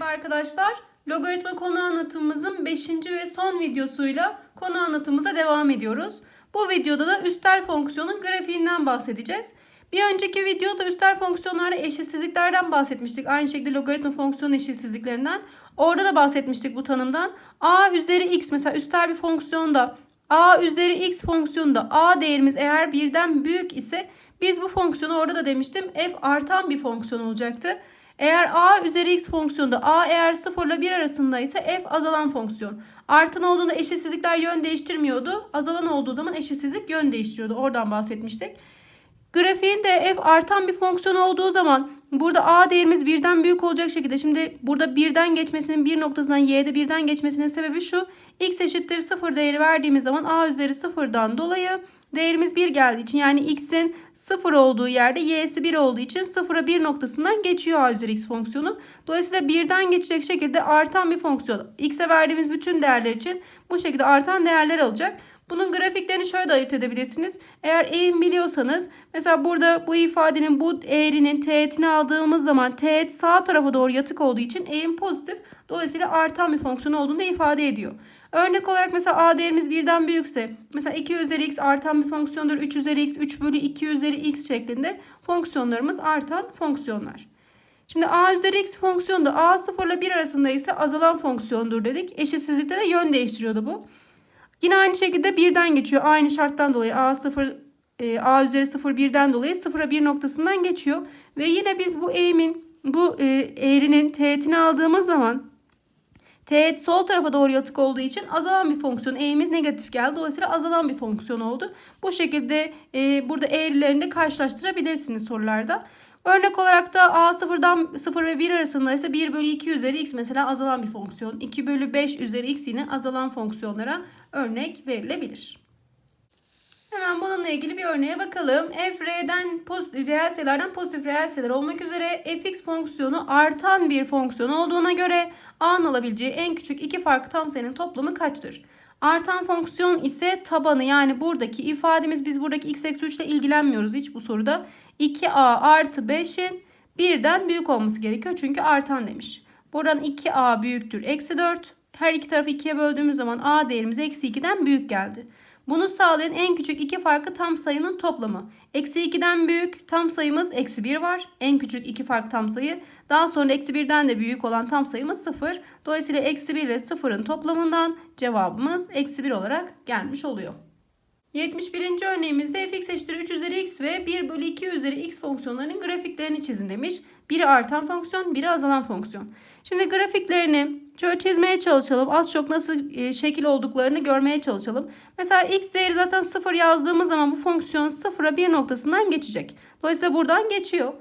Merhaba arkadaşlar. Logaritma konu anlatımımızın 5. ve son videosuyla konu anlatımımıza devam ediyoruz. Bu videoda da üstel fonksiyonun grafiğinden bahsedeceğiz. Bir önceki videoda üstel fonksiyonlarda eşitsizliklerden bahsetmiştik. Aynı şekilde logaritma fonksiyon eşitsizliklerinden. Orada da bahsetmiştik bu tanımdan. a üzeri x mesela üstel bir fonksiyonda a üzeri x fonksiyonunda a değerimiz eğer birden büyük ise biz bu fonksiyonu orada da demiştim f artan bir fonksiyon olacaktı. Eğer a üzeri x fonksiyonda a eğer 0 ile 1 arasında ise f azalan fonksiyon. Artan olduğunda eşitsizlikler yön değiştirmiyordu. Azalan olduğu zaman eşitsizlik yön değiştiriyordu. Oradan bahsetmiştik. Grafiğin de f artan bir fonksiyon olduğu zaman burada a değerimiz birden büyük olacak şekilde. Şimdi burada birden geçmesinin bir noktasından y'de birden geçmesinin sebebi şu. x eşittir 0 değeri verdiğimiz zaman a üzeri 0'dan dolayı değerimiz 1 geldiği için yani x'in 0 olduğu yerde y'si 1 olduğu için 0'a 1 noktasından geçiyor a üzeri x fonksiyonu. Dolayısıyla birden geçecek şekilde artan bir fonksiyon. x'e verdiğimiz bütün değerler için bu şekilde artan değerler alacak. Bunun grafiklerini şöyle de ayırt edebilirsiniz. Eğer eğim biliyorsanız mesela burada bu ifadenin bu eğrinin teğetini aldığımız zaman teğet sağ tarafa doğru yatık olduğu için eğim pozitif. Dolayısıyla artan bir fonksiyon olduğunu da ifade ediyor. Örnek olarak mesela a değerimiz birden büyükse mesela 2 üzeri x artan bir fonksiyondur. 3 üzeri x 3 bölü 2 üzeri x şeklinde fonksiyonlarımız artan fonksiyonlar. Şimdi a üzeri x fonksiyonu da a 0 ile 1 arasında ise azalan fonksiyondur dedik. Eşitsizlikte de yön değiştiriyordu bu. Yine aynı şekilde birden geçiyor. Aynı şarttan dolayı a 0 e, a üzeri 0 birden dolayı 0'a 1 noktasından geçiyor. Ve yine biz bu eğimin bu e, eğrinin teğetini aldığımız zaman teğet sol tarafa doğru yatık olduğu için azalan bir fonksiyon. Eğimiz negatif geldi. Dolayısıyla azalan bir fonksiyon oldu. Bu şekilde e, burada eğrilerini de karşılaştırabilirsiniz sorularda. Örnek olarak da a 0'dan 0 ve 1 arasında ise 1 bölü 2 üzeri x mesela azalan bir fonksiyon. 2 bölü 5 üzeri x yine azalan fonksiyonlara örnek verilebilir. Hemen bununla ilgili bir örneğe bakalım. f r'den pozitif, reel pozitif reel olmak üzere fx fonksiyonu artan bir fonksiyon olduğuna göre a'nın alabileceği en küçük iki farklı tam sayının toplamı kaçtır? Artan fonksiyon ise tabanı yani buradaki ifademiz biz buradaki x eksi 3 ile ilgilenmiyoruz hiç bu soruda. 2a artı 5'in birden büyük olması gerekiyor çünkü artan demiş. Buradan 2a büyüktür eksi 4. Her iki tarafı 2'ye böldüğümüz zaman a değerimiz eksi 2'den büyük geldi. Bunu sağlayan en küçük iki farklı tam sayının toplamı. Eksi 2'den büyük tam sayımız eksi 1 var. En küçük iki farklı tam sayı. Daha sonra eksi 1'den de büyük olan tam sayımız 0. Dolayısıyla eksi 1 ile 0'ın toplamından cevabımız eksi 1 olarak gelmiş oluyor. 71. örneğimizde fx eşittir 3 üzeri x ve 1 bölü 2 üzeri x fonksiyonlarının grafiklerini çizin demiş. Biri artan fonksiyon, biri azalan fonksiyon. Şimdi grafiklerini şöyle çizmeye çalışalım. Az çok nasıl e, şekil olduklarını görmeye çalışalım. Mesela x değeri zaten 0 yazdığımız zaman bu fonksiyon 0'a 1 noktasından geçecek. Dolayısıyla buradan geçiyor.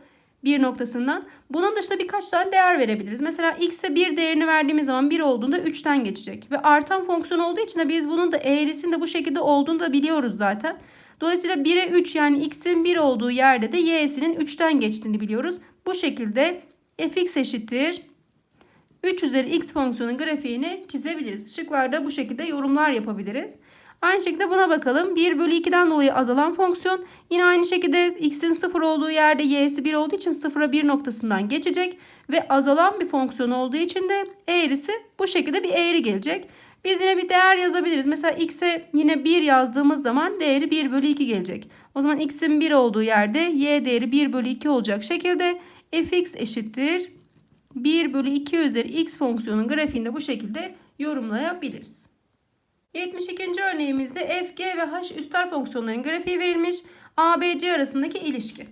1 noktasından. Bunun dışında birkaç tane değer verebiliriz. Mesela x'e 1 değerini verdiğimiz zaman 1 olduğunda 3'ten geçecek. Ve artan fonksiyon olduğu için de biz bunun da eğrisinin de bu şekilde olduğunu da biliyoruz zaten. Dolayısıyla 1'e 3 yani x'in 1 olduğu yerde de y'sinin 3'ten geçtiğini biliyoruz. Bu şekilde fx eşittir 3 üzeri x fonksiyonun grafiğini çizebiliriz. Şıklarda bu şekilde yorumlar yapabiliriz. Aynı şekilde buna bakalım. 1 bölü 2'den dolayı azalan fonksiyon. Yine aynı şekilde x'in 0 olduğu yerde y'si 1 olduğu için 0'a 1 noktasından geçecek. Ve azalan bir fonksiyon olduğu için de eğrisi bu şekilde bir eğri gelecek. Biz yine bir değer yazabiliriz. Mesela x'e yine 1 yazdığımız zaman değeri 1 bölü 2 gelecek. O zaman x'in 1 olduğu yerde y değeri 1 bölü 2 olacak şekilde fx eşittir 1 bölü 2 üzeri x fonksiyonun grafiğinde bu şekilde yorumlayabiliriz. 72. örneğimizde f, g ve h üstel fonksiyonların grafiği verilmiş. a, b, c arasındaki ilişki.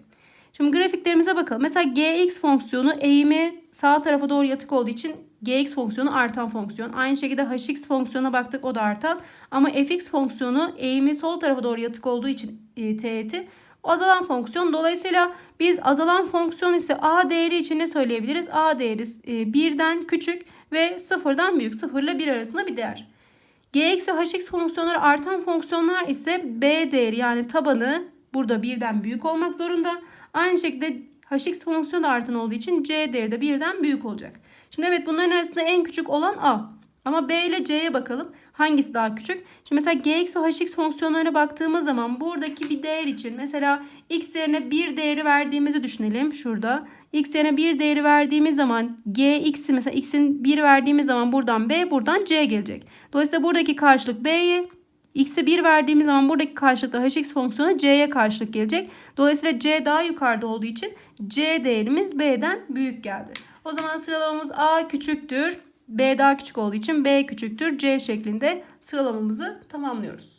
Şimdi grafiklerimize bakalım. Mesela gx fonksiyonu eğimi sağ tarafa doğru yatık olduğu için gx fonksiyonu artan fonksiyon. Aynı şekilde hx fonksiyona baktık o da artan. Ama fx fonksiyonu eğimi sol tarafa doğru yatık olduğu için e, teğeti azalan fonksiyon. Dolayısıyla biz azalan fonksiyon ise a değeri için ne söyleyebiliriz? a değeri e, birden küçük ve sıfırdan büyük. Sıfır ile 1 arasında bir değer. gx ve hx fonksiyonları artan fonksiyonlar ise b değeri yani tabanı burada birden büyük olmak zorunda. Aynı şekilde hx fonksiyonu artan olduğu için c değeri de birden büyük olacak. Şimdi evet bunların arasında en küçük olan a. Ama b ile c'ye bakalım. Hangisi daha küçük? Şimdi mesela gx ve hx fonksiyonlarına baktığımız zaman buradaki bir değer için mesela x yerine bir değeri verdiğimizi düşünelim şurada. x yerine bir değeri verdiğimiz zaman gx'i mesela x'in 1 verdiğimiz zaman buradan b buradan c gelecek. Dolayısıyla buradaki karşılık b'ye x'e 1 verdiğimiz zaman buradaki karşılıkta hx fonksiyonu c'ye karşılık gelecek. Dolayısıyla c daha yukarıda olduğu için c değerimiz b'den büyük geldi. O zaman sıralamamız a küçüktür. B daha küçük olduğu için B küçüktür. C şeklinde sıralamamızı tamamlıyoruz.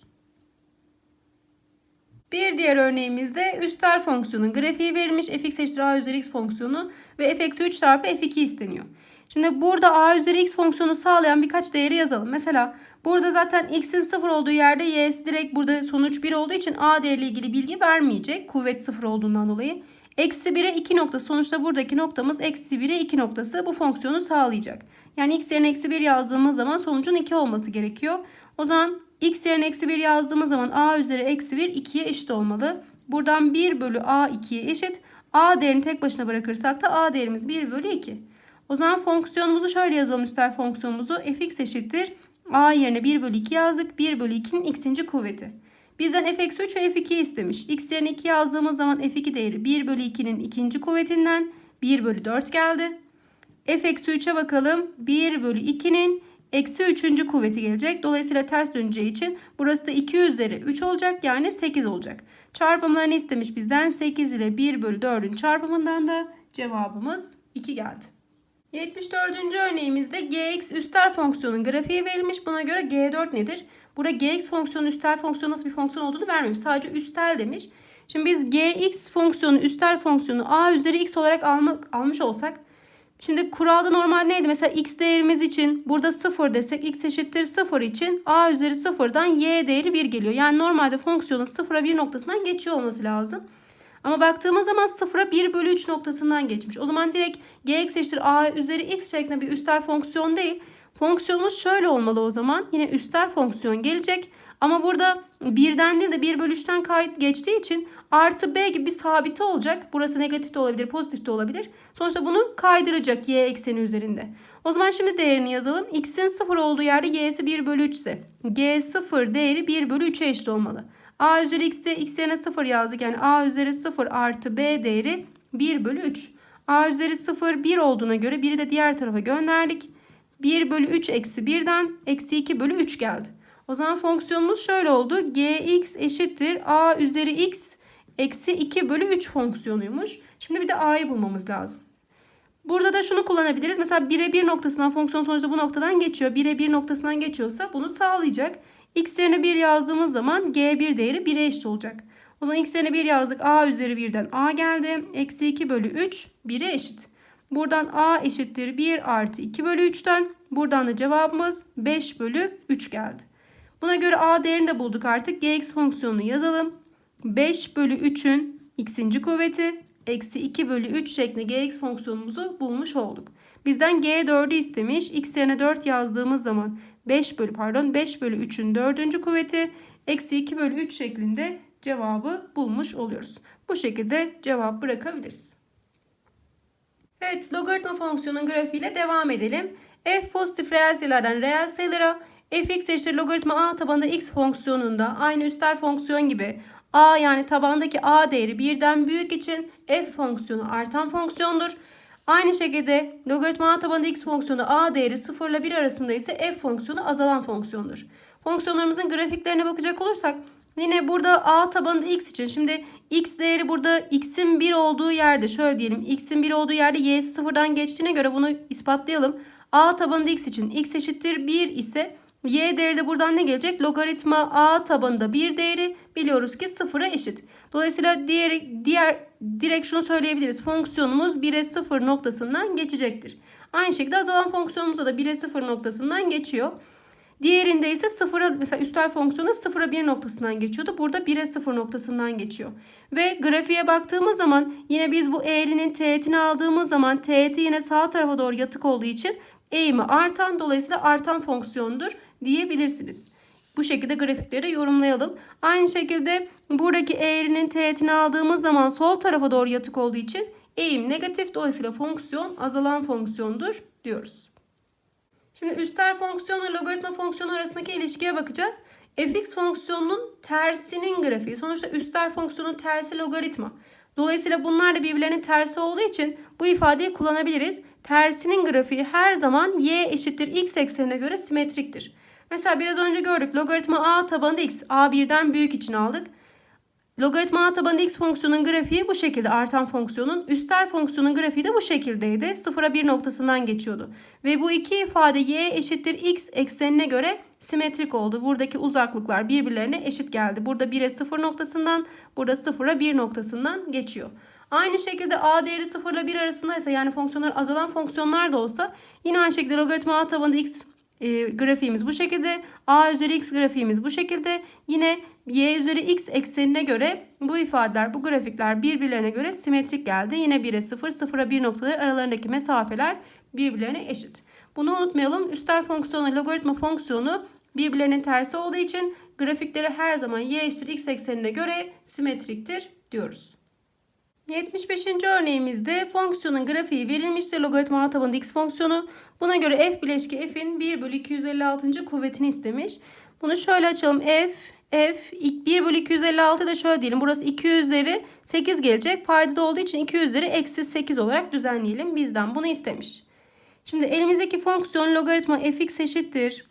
Bir diğer örneğimizde üstel fonksiyonun grafiği verilmiş. fx eşittir a üzeri x fonksiyonu ve f eksi 3 çarpı f2 isteniyor. Şimdi burada a üzeri x fonksiyonu sağlayan birkaç değeri yazalım. Mesela burada zaten x'in 0 olduğu yerde y'si direkt burada sonuç 1 olduğu için a değeriyle ilgili bilgi vermeyecek. Kuvvet 0 olduğundan dolayı. Eksi 1'e 2 noktası. Sonuçta buradaki noktamız eksi 1'e 2 noktası bu fonksiyonu sağlayacak. Yani x yerine eksi 1 yazdığımız zaman sonucun 2 olması gerekiyor. O zaman x yerine eksi 1 yazdığımız zaman a üzeri eksi 1 2'ye eşit olmalı. Buradan 1 bölü a 2'ye eşit. a değerini tek başına bırakırsak da a değerimiz 1 bölü 2. O zaman fonksiyonumuzu şöyle yazalım üstel fonksiyonumuzu. fx eşittir. a yerine 1 bölü 2 yazdık. 1 bölü 2'nin x'inci kuvveti. Bizden f eksi 3 ve f2 istemiş. x yerine 2 yazdığımız zaman f2 değeri 1 bölü 2'nin ikinci kuvvetinden 1 bölü 4 geldi. F eksi 3'e bakalım. 1 bölü 2'nin eksi 3. kuvveti gelecek. Dolayısıyla ters döneceği için burası da 2 üzeri 3 olacak. Yani 8 olacak. Çarpımlarını istemiş bizden. 8 ile 1 bölü 4'ün çarpımından da cevabımız 2 geldi. 74. örneğimizde gx üstel fonksiyonun grafiği verilmiş. Buna göre g4 nedir? Burada gx fonksiyonu üstel fonksiyon nasıl bir fonksiyon olduğunu vermemiş. Sadece üstel demiş. Şimdi biz gx fonksiyonu üstel fonksiyonu a üzeri x olarak almak, almış olsak Şimdi kuralda normal neydi? Mesela x değerimiz için burada 0 desek x eşittir 0 için a üzeri 0'dan y değeri 1 geliyor. Yani normalde fonksiyonun 0'a 1 noktasından geçiyor olması lazım. Ama baktığımız zaman 0'a 1 bölü 3 noktasından geçmiş. O zaman direkt gx eşittir a üzeri x şeklinde bir üstel fonksiyon değil. Fonksiyonumuz şöyle olmalı o zaman. Yine üstel fonksiyon gelecek. Ama burada birden değil de 1 bölü 3'ten kayıt geçtiği için artı b gibi bir sabiti olacak. Burası negatif de olabilir, pozitif de olabilir. Sonuçta bunu kaydıracak y ekseni üzerinde. O zaman şimdi değerini yazalım. x'in 0 olduğu yerde y'si 1 bölü 3 ise g0 değeri 1 bölü 3'e eşit olmalı. a üzeri x'e x yerine 0 yazdık. Yani a üzeri 0 artı b değeri 1 bölü 3. a üzeri 0 1 olduğuna göre 1'i de diğer tarafa gönderdik. 1 bölü 3 eksi 1'den eksi 2 bölü 3 geldi. O zaman fonksiyonumuz şöyle oldu. gx eşittir a üzeri x eksi 2 bölü 3 fonksiyonuymuş. Şimdi bir de a'yı bulmamız lazım. Burada da şunu kullanabiliriz. Mesela 1'e 1 noktasından fonksiyon sonuçta bu noktadan geçiyor. 1'e 1 noktasından geçiyorsa bunu sağlayacak. x yerine 1 yazdığımız zaman g1 değeri 1'e eşit olacak. O zaman x yerine 1 yazdık. a üzeri 1'den a geldi. Eksi 2 bölü 3 1'e eşit. Buradan a eşittir 1 artı 2 bölü 3'ten. Buradan da cevabımız 5 bölü 3 geldi. Buna göre a değerini de bulduk artık. gx fonksiyonunu yazalım. 5 bölü 3'ün x'inci kuvveti eksi 2 bölü 3 şeklinde gx fonksiyonumuzu bulmuş olduk. Bizden g4'ü istemiş. x yerine 4 yazdığımız zaman 5 bölü pardon 5 bölü 3'ün 4. kuvveti eksi 2 bölü 3 şeklinde cevabı bulmuş oluyoruz. Bu şekilde cevap bırakabiliriz. Evet logaritma fonksiyonun grafiğiyle devam edelim. f pozitif reel sayılardan reel sayılara fx eşittir logaritma a tabanında x fonksiyonunda aynı üstel fonksiyon gibi a yani tabandaki a değeri birden büyük için f fonksiyonu artan fonksiyondur. Aynı şekilde logaritma a tabanında x fonksiyonu a değeri 0 ile 1 arasında ise f fonksiyonu azalan fonksiyondur. Fonksiyonlarımızın grafiklerine bakacak olursak yine burada a tabanında x için şimdi x değeri burada x'in 1 olduğu yerde şöyle diyelim x'in 1 olduğu yerde y'si sıfırdan geçtiğine göre bunu ispatlayalım. a tabanında x için x eşittir 1 ise Y değeri de buradan ne gelecek? Logaritma A tabanında bir değeri biliyoruz ki 0'a eşit. Dolayısıyla diğer, diğer direkt şunu söyleyebiliriz. Fonksiyonumuz 1'e 0 noktasından geçecektir. Aynı şekilde azalan fonksiyonumuzda da 1'e 0 noktasından geçiyor. Diğerinde ise 0'a mesela üstel fonksiyonu 0'a 1 noktasından geçiyordu. Burada 1'e 0 noktasından geçiyor. Ve grafiğe baktığımız zaman yine biz bu eğrinin teğetini aldığımız zaman teğeti yine sağ tarafa doğru yatık olduğu için eğimi artan dolayısıyla artan fonksiyondur diyebilirsiniz. Bu şekilde grafikleri yorumlayalım. Aynı şekilde buradaki eğrinin teğetini aldığımız zaman sol tarafa doğru yatık olduğu için eğim negatif dolayısıyla fonksiyon azalan fonksiyondur diyoruz. Şimdi üstel fonksiyonla logaritma fonksiyonu arasındaki ilişkiye bakacağız. fx fonksiyonunun tersinin grafiği. Sonuçta üstel fonksiyonun tersi logaritma. Dolayısıyla bunlar da birbirlerinin tersi olduğu için bu ifadeyi kullanabiliriz. Tersinin grafiği her zaman y eşittir x eksenine göre simetriktir. Mesela biraz önce gördük logaritma a tabanında x a birden büyük için aldık. Logaritma a tabanında x fonksiyonun grafiği bu şekilde artan fonksiyonun. Üstel fonksiyonun grafiği de bu şekildeydi. 0'a 1 noktasından geçiyordu. Ve bu iki ifade y eşittir x eksenine göre simetrik oldu. Buradaki uzaklıklar birbirlerine eşit geldi. Burada 1'e 0 noktasından, burada 0'a 1 noktasından geçiyor. Aynı şekilde a değeri 0 ile 1 arasındaysa yani fonksiyonlar azalan fonksiyonlar da olsa yine aynı şekilde logaritma a tabanında x e, grafiğimiz bu şekilde. A üzeri x grafiğimiz bu şekilde. Yine y üzeri x eksenine göre bu ifadeler, bu grafikler birbirlerine göre simetrik geldi. Yine 1'e 0, 0'a 1 noktaları aralarındaki mesafeler birbirlerine eşit. Bunu unutmayalım. Üstel fonksiyonu, logaritma fonksiyonu birbirlerinin tersi olduğu için grafikleri her zaman y eşittir x eksenine göre simetriktir diyoruz. 75. örneğimizde fonksiyonun grafiği verilmiştir. Logaritma a tabanında x fonksiyonu. Buna göre f bileşki f'in 1 bölü 256. kuvvetini istemiş. Bunu şöyle açalım. f f 1 bölü 256 da şöyle diyelim. Burası 2 üzeri 8 gelecek. Paydada olduğu için 2 üzeri eksi 8 olarak düzenleyelim. Bizden bunu istemiş. Şimdi elimizdeki fonksiyon logaritma fx eşittir.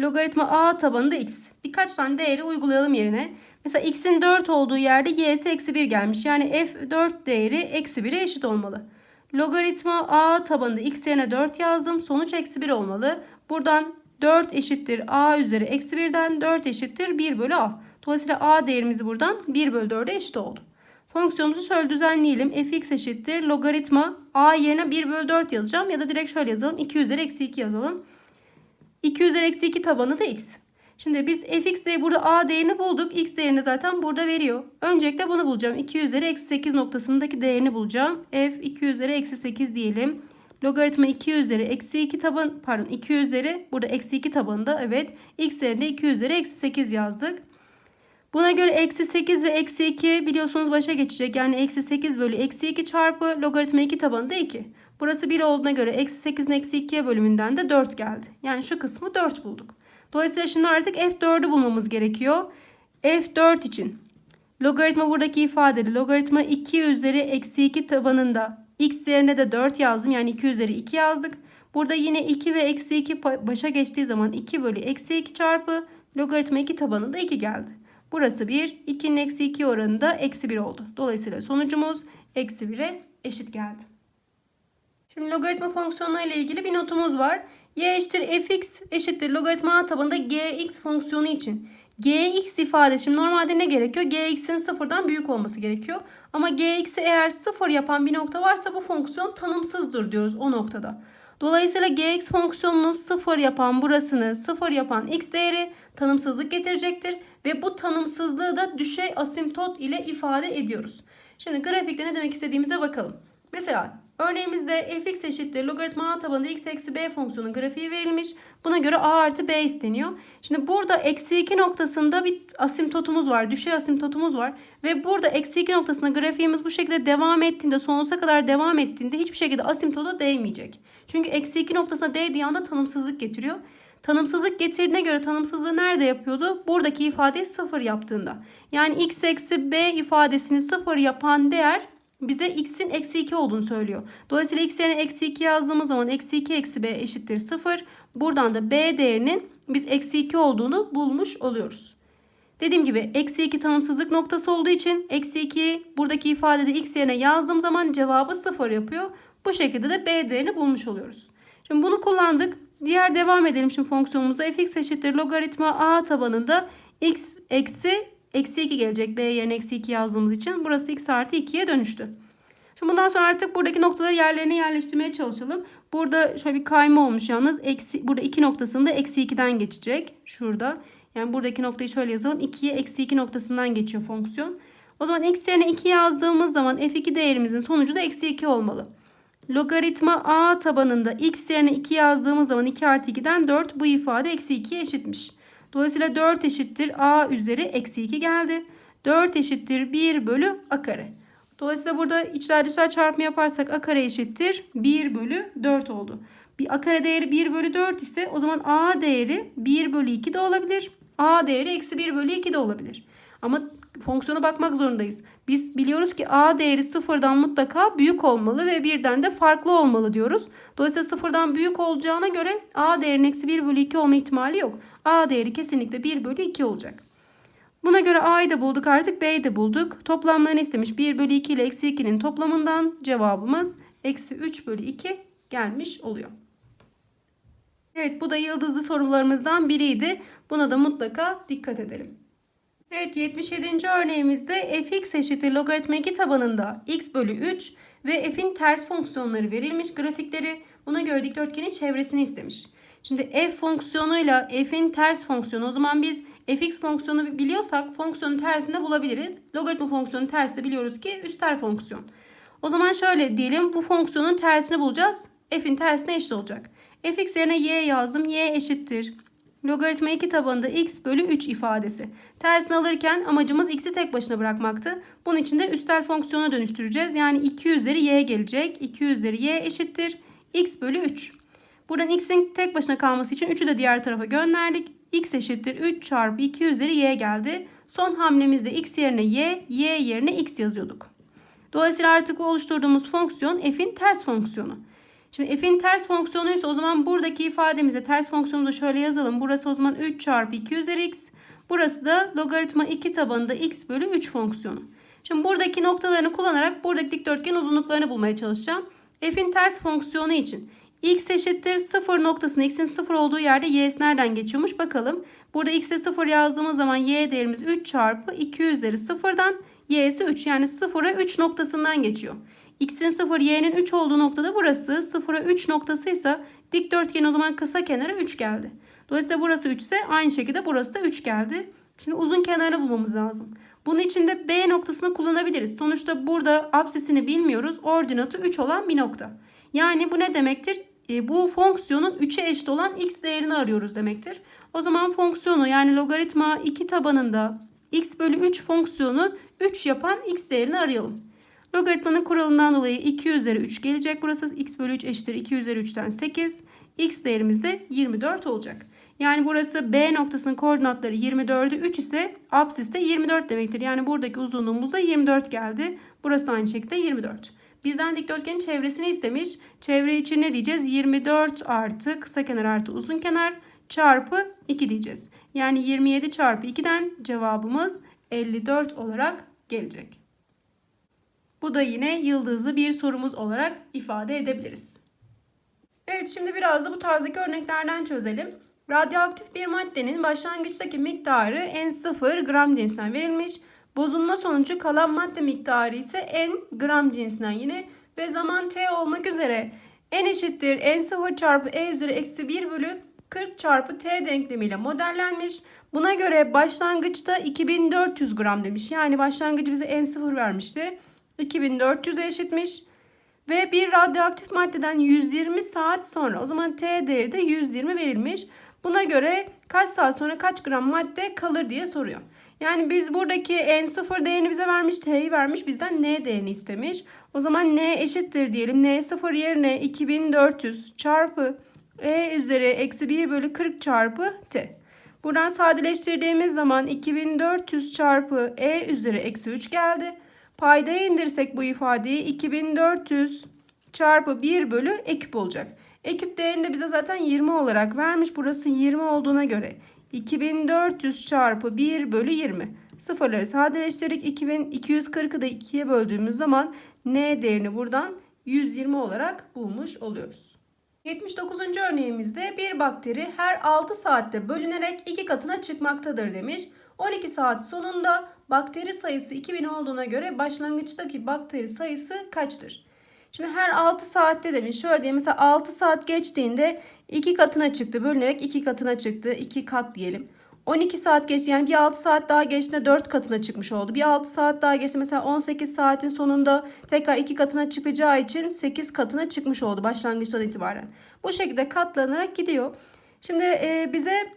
Logaritma a tabanında x. Birkaç tane değeri uygulayalım yerine. Mesela x'in 4 olduğu yerde y'si eksi 1 gelmiş. Yani f 4 değeri eksi 1'e eşit olmalı. Logaritma a tabanında x yerine 4 yazdım. Sonuç eksi 1 olmalı. Buradan 4 eşittir a üzeri eksi 1'den 4 eşittir 1 bölü a. Dolayısıyla a değerimiz buradan 1 bölü 4'e eşit oldu. Fonksiyonumuzu şöyle düzenleyelim. fx eşittir logaritma a yerine 1 bölü 4 yazacağım. Ya da direkt şöyle yazalım. 2 üzeri eksi 2 yazalım. 2 üzeri eksi 2 tabanı da x. Şimdi biz fx de burada a değerini bulduk. x değerini zaten burada veriyor. Öncelikle bunu bulacağım. 2 üzeri eksi 8 noktasındaki değerini bulacağım. f 2 üzeri eksi 8 diyelim. Logaritma 2 üzeri eksi 2 taban pardon 2 üzeri burada eksi 2 tabanında evet. x yerine 2 üzeri eksi 8 yazdık. Buna göre eksi 8 ve eksi 2 biliyorsunuz başa geçecek. Yani eksi 8 bölü eksi 2 çarpı logaritma 2 tabanında 2. Burası 1 olduğuna göre eksi 8'in eksi 2'ye bölümünden de 4 geldi. Yani şu kısmı 4 bulduk. Dolayısıyla şimdi artık f4'ü bulmamız gerekiyor. f4 için logaritma buradaki ifadeli logaritma 2 üzeri eksi 2 tabanında x yerine de 4 yazdım. Yani 2 üzeri 2 yazdık. Burada yine 2 ve eksi 2 başa geçtiği zaman 2 bölü eksi 2 çarpı logaritma 2 tabanında 2 geldi. Burası 1. 2'nin eksi 2 oranında eksi 1 oldu. Dolayısıyla sonucumuz eksi 1'e eşit geldi. Şimdi logaritma fonksiyonu ile ilgili bir notumuz var. y eşittir fx eşittir logaritma a tabanında gx fonksiyonu için. Gx ifade şimdi normalde ne gerekiyor? gx'in sıfırdan büyük olması gerekiyor. Ama gx'i eğer sıfır yapan bir nokta varsa bu fonksiyon tanımsızdır diyoruz o noktada. Dolayısıyla gx fonksiyonunu sıfır yapan burasını sıfır yapan x değeri tanımsızlık getirecektir. Ve bu tanımsızlığı da düşey asimtot ile ifade ediyoruz. Şimdi grafikte ne demek istediğimize bakalım. Mesela örneğimizde fx eşittir logaritma a tabanında x eksi b fonksiyonun grafiği verilmiş. Buna göre a artı b isteniyor. Şimdi burada eksi 2 noktasında bir asimtotumuz var. Düşey asimtotumuz var. Ve burada eksi 2 noktasında grafiğimiz bu şekilde devam ettiğinde sonsuza kadar devam ettiğinde hiçbir şekilde asimtota değmeyecek. Çünkü eksi 2 noktasına değdiği anda tanımsızlık getiriyor. Tanımsızlık getirdiğine göre tanımsızlığı nerede yapıyordu? Buradaki ifadeyi sıfır yaptığında. Yani x eksi b ifadesini sıfır yapan değer bize x'in eksi 2 olduğunu söylüyor. Dolayısıyla x yerine eksi 2 yazdığımız zaman eksi 2 eksi b eşittir 0. Buradan da b değerinin biz eksi 2 olduğunu bulmuş oluyoruz. Dediğim gibi eksi 2 tanımsızlık noktası olduğu için eksi 2 buradaki ifadede x yerine yazdığım zaman cevabı 0 yapıyor. Bu şekilde de b değerini bulmuş oluyoruz. Şimdi bunu kullandık. Diğer devam edelim şimdi fonksiyonumuza. fx eşittir logaritma a tabanında x eksi eksi 2 gelecek. b yerine eksi 2 yazdığımız için. Burası x artı 2'ye dönüştü. Şimdi bundan sonra artık buradaki noktaları yerlerine yerleştirmeye çalışalım. Burada şöyle bir kayma olmuş yalnız. Eksi, burada 2 noktasında eksi 2'den geçecek. Şurada. Yani buradaki noktayı şöyle yazalım. 2'ye eksi 2 noktasından geçiyor fonksiyon. O zaman x yerine 2 yazdığımız zaman f2 değerimizin sonucu da eksi 2 olmalı. Logaritma a tabanında x yerine 2 yazdığımız zaman 2 artı 2'den 4 bu ifade eksi 2'ye eşitmiş. Dolayısıyla 4 eşittir a üzeri eksi 2 geldi. 4 eşittir 1 bölü a kare. Dolayısıyla burada içler dışlar çarpımı yaparsak a kare eşittir 1 bölü 4 oldu. Bir a kare değeri 1 bölü 4 ise o zaman a değeri 1 bölü 2 de olabilir. a değeri eksi 1 bölü 2 de olabilir. Ama fonksiyona bakmak zorundayız. Biz biliyoruz ki a değeri sıfırdan mutlaka büyük olmalı ve birden de farklı olmalı diyoruz. Dolayısıyla sıfırdan büyük olacağına göre a değerinin eksi 1 bölü 2 olma ihtimali yok. a değeri kesinlikle 1 bölü 2 olacak. Buna göre a'yı da bulduk artık b'yi de bulduk. Toplamlarını istemiş. 1 bölü 2 ile eksi 2'nin toplamından cevabımız eksi 3 bölü 2 gelmiş oluyor. Evet bu da yıldızlı sorularımızdan biriydi. Buna da mutlaka dikkat edelim. Evet 77. örneğimizde fx eşittir logaritma 2 tabanında x bölü 3 ve f'in ters fonksiyonları verilmiş grafikleri buna göre dikdörtgenin çevresini istemiş. Şimdi f fonksiyonuyla f'in ters fonksiyonu o zaman biz fx fonksiyonu biliyorsak fonksiyonun tersini de bulabiliriz. Logaritma fonksiyonun tersi biliyoruz ki üstel fonksiyon. O zaman şöyle diyelim bu fonksiyonun tersini bulacağız. f'in tersine eşit olacak. fx yerine y yazdım. y eşittir Logaritma 2 tabanında x bölü 3 ifadesi. Tersini alırken amacımız x'i tek başına bırakmaktı. Bunun için de üstel fonksiyona dönüştüreceğiz. Yani 2 üzeri y gelecek. 2 üzeri y eşittir. x bölü 3. Buradan x'in tek başına kalması için 3'ü de diğer tarafa gönderdik. x eşittir 3 çarpı 2 üzeri y geldi. Son hamlemizde x yerine y, y yerine x yazıyorduk. Dolayısıyla artık oluşturduğumuz fonksiyon f'in ters fonksiyonu. Şimdi f'in ters fonksiyonu ise o zaman buradaki ifademize ters fonksiyonu da şöyle yazalım. Burası o zaman 3 çarpı 2 üzeri x. Burası da logaritma 2 tabanında x bölü 3 fonksiyonu. Şimdi buradaki noktalarını kullanarak buradaki dikdörtgen uzunluklarını bulmaya çalışacağım. f'in ters fonksiyonu için x eşittir 0 noktasında x'in 0 olduğu yerde y'si nereden geçiyormuş bakalım. Burada x'e 0 yazdığımız zaman y değerimiz 3 çarpı 2 üzeri 0'dan y'si 3 yani 0'a 3 noktasından geçiyor. X'in 0, Y'nin 3 olduğu noktada burası. 0'a 3 noktasıysa dikdörtgen o zaman kısa kenara 3 geldi. Dolayısıyla burası 3 ise aynı şekilde burası da 3 geldi. Şimdi uzun kenarını bulmamız lazım. Bunun için de B noktasını kullanabiliriz. Sonuçta burada absisini bilmiyoruz. Ordinatı 3 olan bir nokta. Yani bu ne demektir? E, bu fonksiyonun 3'e eşit olan x değerini arıyoruz demektir. O zaman fonksiyonu yani logaritma 2 tabanında x bölü 3 fonksiyonu 3 yapan x değerini arayalım. Logaritmanın kuralından dolayı 2 üzeri 3 gelecek. Burası x bölü 3 eşittir 2 üzeri 3'ten 8. X değerimiz de 24 olacak. Yani burası B noktasının koordinatları 24'ü 3 ise absis de 24 demektir. Yani buradaki uzunluğumuz da 24 geldi. Burası da aynı şekilde 24. Bizden dikdörtgenin çevresini istemiş. Çevre için ne diyeceğiz? 24 artı kısa kenar artı uzun kenar çarpı 2 diyeceğiz. Yani 27 çarpı 2'den cevabımız 54 olarak gelecek. Bu da yine yıldızlı bir sorumuz olarak ifade edebiliriz. Evet şimdi biraz da bu tarzdaki örneklerden çözelim. Radyoaktif bir maddenin başlangıçtaki miktarı N0 gram cinsinden verilmiş. Bozulma sonucu kalan madde miktarı ise N gram cinsinden yine ve zaman T olmak üzere N eşittir N0 çarpı E üzeri eksi 1 bölü 40 çarpı T denklemiyle modellenmiş. Buna göre başlangıçta 2400 gram demiş. Yani başlangıcı bize N0 vermişti. 2400'e eşitmiş. Ve bir radyoaktif maddeden 120 saat sonra o zaman T değeri de 120 verilmiş. Buna göre kaç saat sonra kaç gram madde kalır diye soruyor. Yani biz buradaki N0 değerini bize vermiş, T'yi vermiş, bizden N değerini istemiş. O zaman N eşittir diyelim. N0 yerine 2400 çarpı E üzeri eksi 1 bölü 40 çarpı T. Buradan sadeleştirdiğimiz zaman 2400 çarpı E üzeri eksi 3 geldi. Paydaya indirsek bu ifadeyi 2400 çarpı 1 bölü eküp olacak. Eküp değerini de bize zaten 20 olarak vermiş. Burası 20 olduğuna göre 2400 çarpı 1 bölü 20. Sıfırları sadeleştirdik. 2240'ı da 2'ye böldüğümüz zaman n değerini buradan 120 olarak bulmuş oluyoruz. 79. örneğimizde bir bakteri her 6 saatte bölünerek iki katına çıkmaktadır demiş. 12 saat sonunda bakteri sayısı 2000 olduğuna göre başlangıçtaki bakteri sayısı kaçtır? Şimdi her 6 saatte demiş. Şöyle diyeyim mesela 6 saat geçtiğinde 2 katına çıktı. Bölünerek 2 katına çıktı. 2 kat diyelim. 12 saat geçti yani bir 6 saat daha geçtiğinde 4 katına çıkmış oldu. Bir 6 saat daha geçti mesela 18 saatin sonunda tekrar 2 katına çıkacağı için 8 katına çıkmış oldu başlangıçtan itibaren. Bu şekilde katlanarak gidiyor. Şimdi bize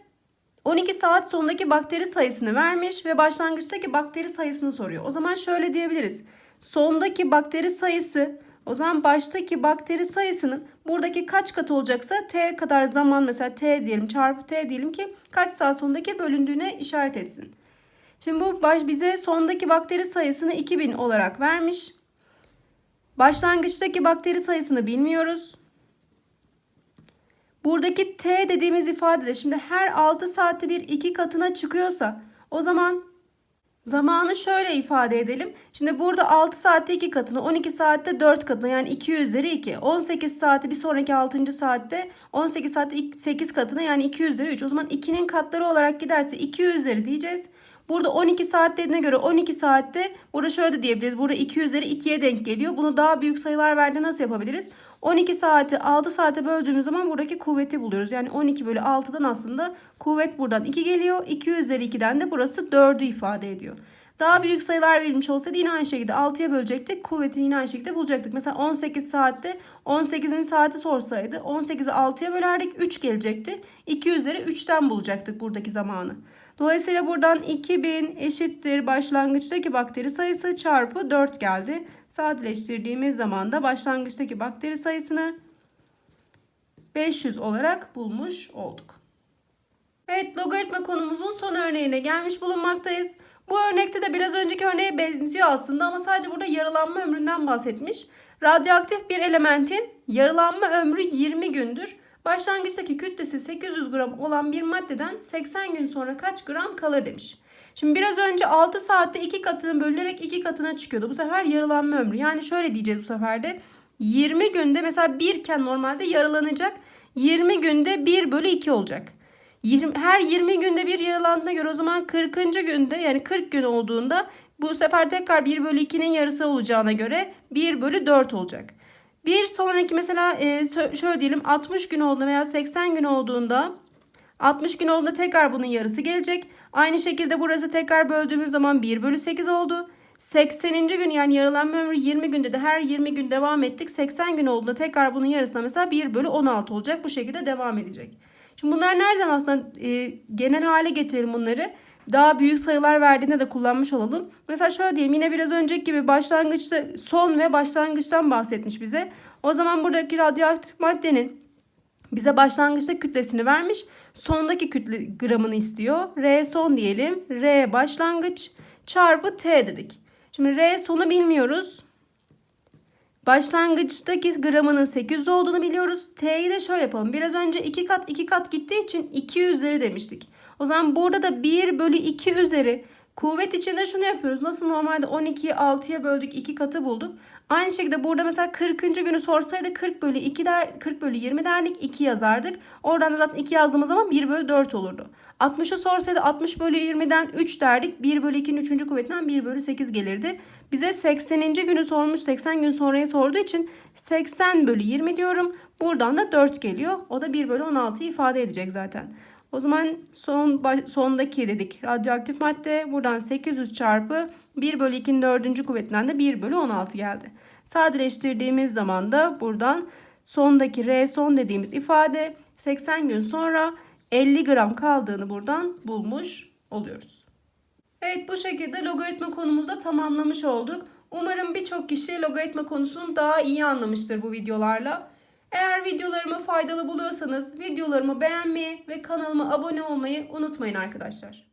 12 saat sonundaki bakteri sayısını vermiş ve başlangıçtaki bakteri sayısını soruyor. O zaman şöyle diyebiliriz. Sondaki bakteri sayısı O zaman baştaki bakteri sayısının buradaki kaç katı olacaksa t kadar zaman mesela t diyelim çarpı t diyelim ki kaç saat sonundaki bölündüğüne işaret etsin. Şimdi bu baş bize sondaki bakteri sayısını 2000 olarak vermiş. Başlangıçtaki bakteri sayısını bilmiyoruz. Buradaki t dediğimiz ifade de şimdi her 6 saatte bir 2 katına çıkıyorsa o zaman zamanı şöyle ifade edelim. Şimdi burada 6 saatte 2 katına 12 saatte 4 katına yani 2 üzeri 2. 18 saati bir sonraki 6. saatte 18 saatte 8 katına yani 2 üzeri 3. O zaman 2'nin katları olarak giderse 2 üzeri diyeceğiz. Burada 12 saat dediğine göre 12 saatte burada şöyle de diyebiliriz. Burada 2 üzeri 2'ye denk geliyor. Bunu daha büyük sayılar verdiğinde nasıl yapabiliriz? 12 saati 6 saate böldüğümüz zaman buradaki kuvveti buluyoruz. Yani 12 bölü 6'dan aslında kuvvet buradan 2 geliyor. 2 üzeri 2'den de burası 4'ü ifade ediyor. Daha büyük sayılar verilmiş olsaydı yine aynı şekilde 6'ya bölecektik. Kuvvetini yine aynı şekilde bulacaktık. Mesela 18 saatte 18'in saati sorsaydı 18'i 6'ya bölerdik 3 gelecekti. 2 üzeri 3'ten bulacaktık buradaki zamanı. Dolayısıyla buradan 2000 eşittir başlangıçtaki bakteri sayısı çarpı 4 geldi. Sadeleştirdiğimiz zaman da başlangıçtaki bakteri sayısını 500 olarak bulmuş olduk. Evet logaritma konumuzun son örneğine gelmiş bulunmaktayız. Bu örnekte de biraz önceki örneğe benziyor aslında ama sadece burada yarılanma ömründen bahsetmiş. Radyoaktif bir elementin yarılanma ömrü 20 gündür. Başlangıçtaki kütlesi 800 gram olan bir maddeden 80 gün sonra kaç gram kalır demiş. Şimdi biraz önce 6 saatte 2 katına bölünerek 2 katına çıkıyordu. Bu sefer yarılanma ömrü. Yani şöyle diyeceğiz bu sefer de. 20 günde mesela 1 iken normalde yarılanacak. 20 günde 1 bölü 2 olacak. 20, her 20 günde bir yaralandığına göre o zaman 40. günde yani 40 gün olduğunda bu sefer tekrar 1 bölü 2'nin yarısı olacağına göre 1 bölü 4 olacak. Bir sonraki mesela e, şöyle diyelim 60 gün olduğunda veya 80 gün olduğunda 60 gün olduğunda tekrar bunun yarısı gelecek. Aynı şekilde burası tekrar böldüğümüz zaman 1 bölü 8 oldu. 80. gün yani yarılanma ömrü 20 günde de her 20 gün devam ettik. 80 gün olduğunda tekrar bunun yarısına mesela 1 bölü 16 olacak. Bu şekilde devam edecek. Şimdi bunlar nereden aslında e, genel hale getirelim bunları. Daha büyük sayılar verdiğinde de kullanmış olalım. Mesela şöyle diyelim yine biraz önceki gibi başlangıçta son ve başlangıçtan bahsetmiş bize. O zaman buradaki radyoaktif maddenin bize başlangıçta kütlesini vermiş. Sondaki kütle gramını istiyor. R son diyelim. R başlangıç çarpı T dedik. Şimdi R sonu bilmiyoruz. Başlangıçtaki gramının 800 olduğunu biliyoruz. T'yi de şöyle yapalım. Biraz önce 2 kat 2 kat gittiği için 2 üzeri demiştik. O zaman burada da 1 bölü 2 üzeri kuvvet içinde şunu yapıyoruz. Nasıl normalde 12'yi 6'ya böldük 2 katı bulduk. Aynı şekilde burada mesela 40. günü sorsaydı 40 bölü 2 der, 40 bölü 20 derdik 2 yazardık. Oradan da zaten 2 yazdığımız zaman 1 bölü 4 olurdu. 60'ı sorsaydı 60 bölü 20'den 3 derdik. 1 bölü 2'nin 3. kuvvetinden 1 bölü 8 gelirdi. Bize 80. günü sormuş 80 gün sonrayı sorduğu için 80 bölü 20 diyorum. Buradan da 4 geliyor. O da 1 bölü 16'yı ifade edecek zaten. O zaman son sondaki dedik radyoaktif madde buradan 800 çarpı 1 bölü 2'nin 4. kuvvetinden de 1 bölü 16 geldi. Sadeleştirdiğimiz zaman da buradan sondaki R son dediğimiz ifade 80 gün sonra 50 gram kaldığını buradan bulmuş oluyoruz. Evet bu şekilde logaritma konumuzda tamamlamış olduk. Umarım birçok kişi logaritma konusunu daha iyi anlamıştır bu videolarla. Eğer videolarımı faydalı buluyorsanız videolarımı beğenmeyi ve kanalıma abone olmayı unutmayın arkadaşlar.